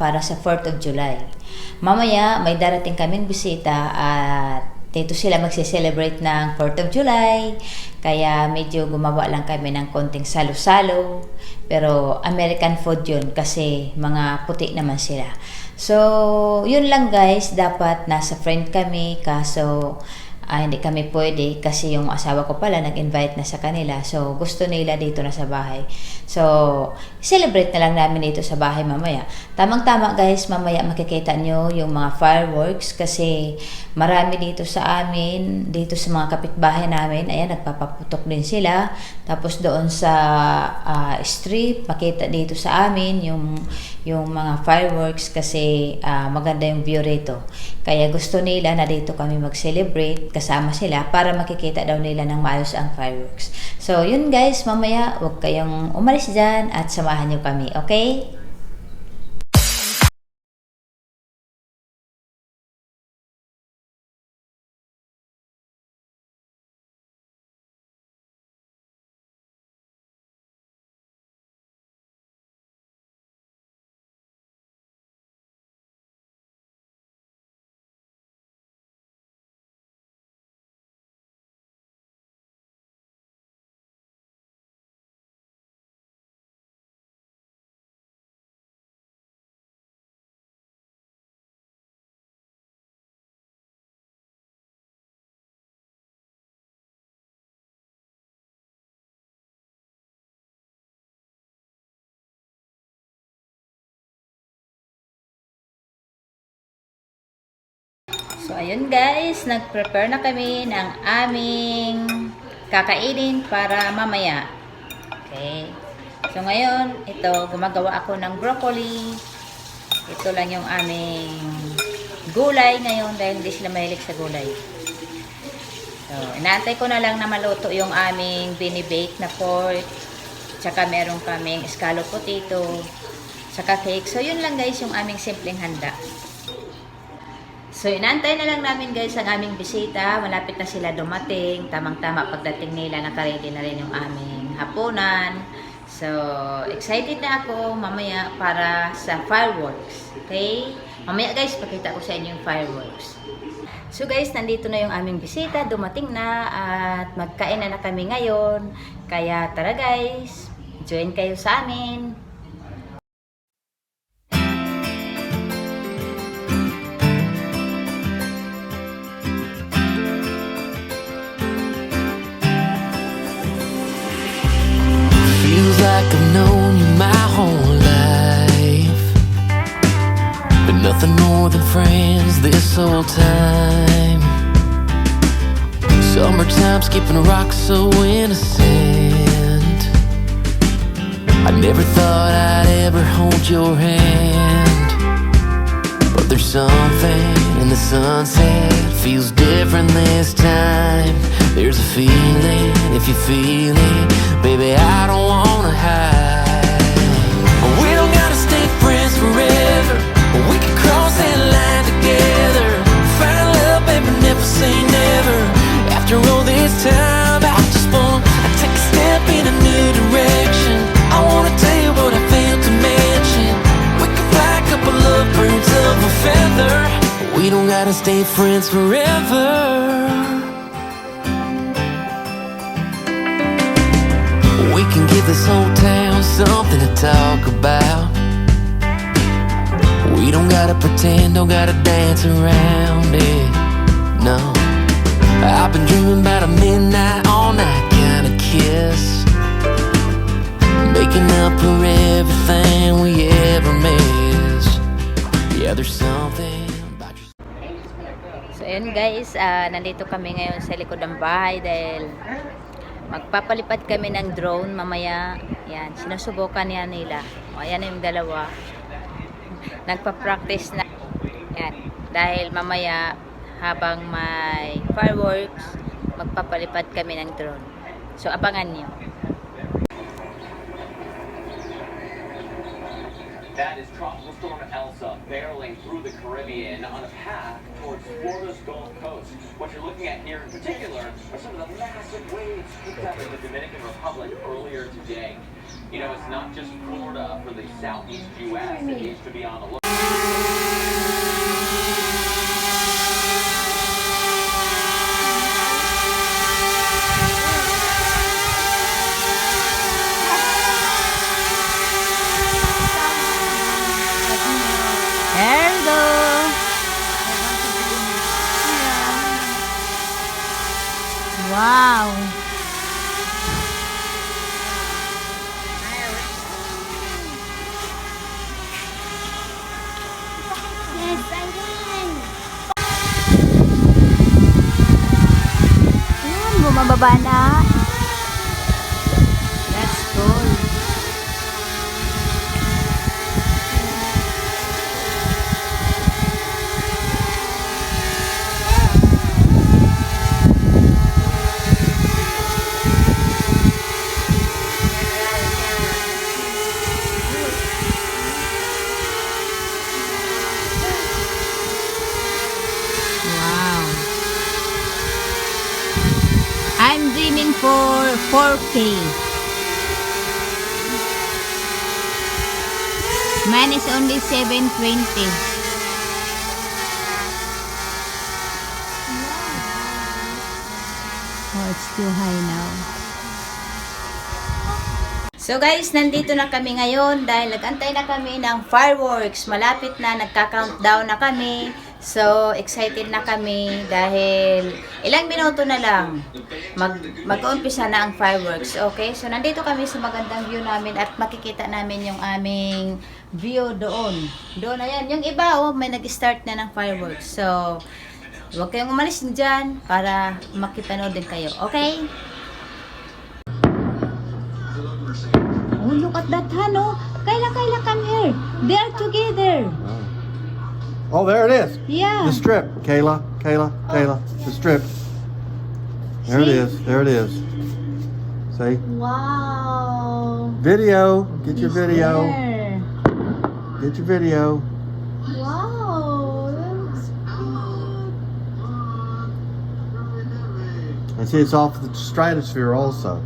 para sa 4th of July. Mamaya may darating kaming bisita at dito sila magse-celebrate ng 4th of July. Kaya medyo gumawa lang kami ng konting salo-salo. Pero American food yun kasi mga puti naman sila. So, yun lang guys. Dapat nasa friend kami kaso ah, hindi kami pwede kasi yung asawa ko pala nag-invite na sa kanila. So, gusto nila dito na sa bahay. So, celebrate na lang namin dito sa bahay mamaya. Tamang-tama guys, mamaya makikita nyo yung mga fireworks kasi marami dito sa amin, dito sa mga kapitbahay namin. Ayan, nagpapaputok din sila. Tapos doon sa ah, strip, makita dito sa amin yung yung mga fireworks kasi ah, maganda yung view rito. Kaya gusto nila na dito kami mag-celebrate kasama sila para makikita daw nila ng maayos ang fireworks. So, yun guys, mamaya huwag kayong umalis dyan at samahan nyo kami, okay? So, ayun guys, nag-prepare na kami ng aming kakainin para mamaya. Okay. So, ngayon, ito, gumagawa ako ng broccoli. Ito lang yung aming gulay ngayon dahil hindi sila mahilig sa gulay. So, inaantay ko na lang na maluto yung aming binibake na pork. Tsaka meron kaming scallop potato. Tsaka cake. So, yun lang guys yung aming simpleng handa. So, inaantay na lang namin guys ang aming bisita. Malapit na sila dumating. Tamang-tama pagdating nila, nakaready na rin yung aming hapunan. So, excited na ako mamaya para sa fireworks. Okay? Mamaya guys, pakita ko sa inyo yung fireworks. So guys, nandito na yung aming bisita. Dumating na at magkain na na kami ngayon. Kaya tara guys, join kayo sa amin. Friends this whole time. Summertime skipping rocks so innocent. I never thought I'd ever hold your hand. But there's something in the sunset feels different this time. There's a feeling if you feel it, baby. I don't wanna hide. We don't gotta stay friends forever. We could cross that line friends forever. We can give this whole town something to talk about. We don't gotta pretend, don't gotta dance around it. No. I've been dreaming about a midnight, all night kind of kiss. Making up for everything we ever missed. Yeah, there's something guys, ah, nandito kami ngayon sa likod ng bahay dahil magpapalipad kami ng drone mamaya. Yan, sinusubukan yan nila. O, ayan yung dalawa. Nagpa-practice na. Yan, dahil mamaya habang may fireworks, magpapalipad kami ng drone. So abangan nyo. That is Tropical Storm Elsa barreling through the Caribbean on a path towards Florida's Gulf Coast. What you're looking at here in particular are some of the massive waves picked up in the Dominican Republic earlier today. You know, it's not just Florida for the southeast U.S. that needs to be on alert. Wow. Yes, I win! Yan, bumababa na. For 4K. Mine is only 720. Oh, it's too high now. So guys, nandito na kami ngayon dahil nagantay na kami ng fireworks. Malapit na, nagka-countdown na kami. So, excited na kami dahil ilang minuto na lang mag mag-uumpisa na ang fireworks. Okay? So, nandito kami sa magandang view namin at makikita namin yung aming view doon. Doon, ayan. Yung iba, oh, may nag-start na ng fireworks. So, huwag kayong umalis dyan para makipanood din kayo. Okay? Oh, look at that, Hano. Kayla, Kayla, come here. They are together. Oh, there it is. Yeah. The strip, Kayla, Kayla, oh, Kayla. The strip. There it See? is. There it is. See? Wow! Video. Get your He's video. there. Get your video. Wow! That looks good! And see, it's off the stratosphere also.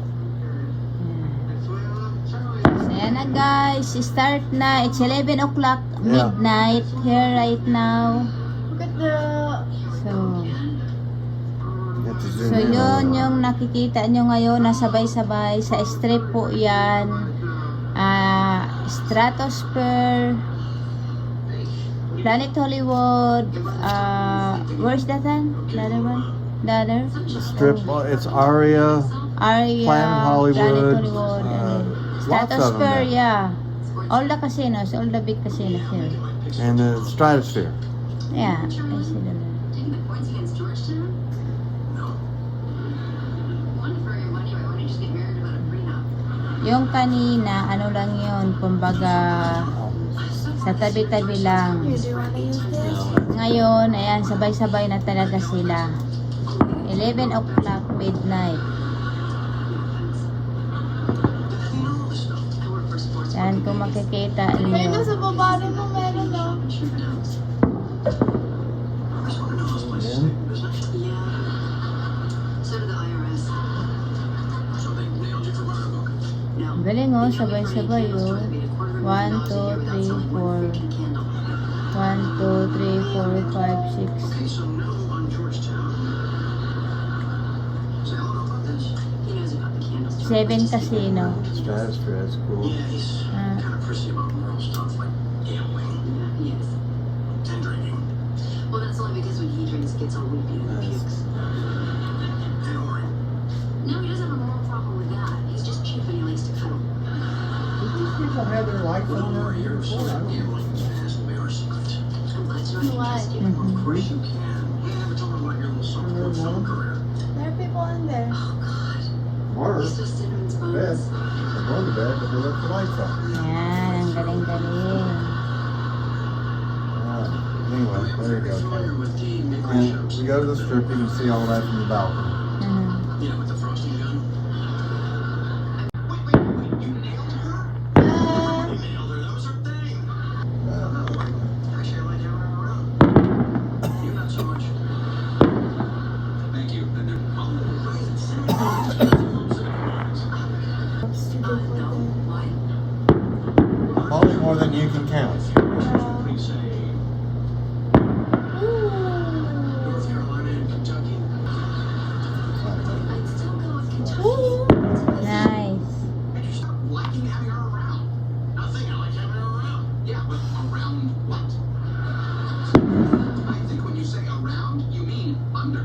Na guys. Start na. It's 11 o'clock Yeah. midnight here right now. Look at the... So, zoom so in yun yung nakikita nyo ngayon na sabay-sabay sa strip po yan. Ah, Stratosphere, Planet Hollywood, uh, where's that one? The other one? The other? Strip. uh, It's Aria. Aria, Planet Hollywood, Planet Hollywood, Stratosphere, yeah. All the casinos, all the big casinos here. And the stratosphere. Yeah, I see them. Taking the points against Georgetown? No. One for your money, why don't you just get married about a prenup? Yung kanina, ano lang yun, kumbaga, sa tabi-tabi lang. Here, do you want to use this? Ngayon, ayan, sabay-sabay na talaga sila. 11 o'clock midnight. Ayan, kung makikita niyo. Meron sa baba rin mo, meron daw. Galing oh, sabay-sabay oh. 1, 2, 3, 4. 1, 2, 3, 4, 5, 6, 7, 8, 9, 10, 11, 12, 13, 7 casino. stratosphere. That's cool. he's Ah. kind of prissy about moral stuff like gambling. Yeah, he. And drinking. Well, that's only because when he drinks, it gets all weepy and Nice. pukes. And Ori. No, he doesn't have a moral problem with that. He's just cheap and he likes to cuddle. These people had their lights on there before. I don't know. I'm glad to know you Why? trust you. Mhm. Of course you can. You never told him about your little sophomore film career. There are people in there. Oh, God. Or He's so Cinnamons bed. They're going to bed, but they left the lights on. Yan, ang galing-galing. Uh, anyway, there you go. We go to the strip. You can see all that from the balcony. around what? I think when you say around, you mean under.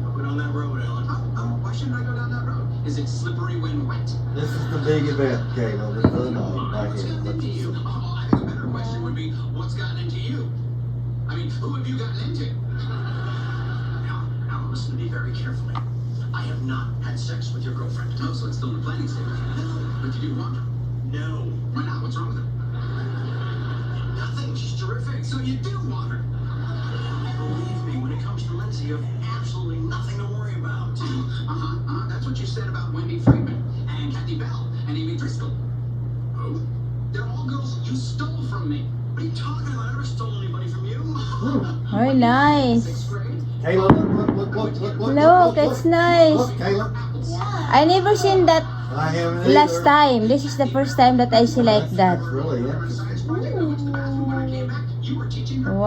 Don't go down that road, Alan. Oh, oh, why shouldn't I go down that road? Is it slippery when wet? This is the big event, Kato. This is the What's gotten into you? Oh, I think a better question would be, what's gotten into you? I mean, who have you gotten into? Now, now listen to me very carefully. I have not had sex with your girlfriend. Oh, so it's still in the planning stage. No. But you do want her. No. Why not? What's wrong with her? Nothing. She's terrific. So you do want her? Believe me, when it comes to Lindsay, you have absolutely nothing to worry about. Uh-huh, uh-huh. That's what you said about Wendy Friedman and Kathy Bell and Amy Driscoll. Oh? They're all girls you stole from me. What are you talking about? I never stole anybody from you. Very nice. Sixth grade? Kayla, look, look, look, look, look, look. Look, it's nice. Look, Kayla. I never seen that I haven't last either. time. This is the first time that I see like that. That's really interesting. Wow.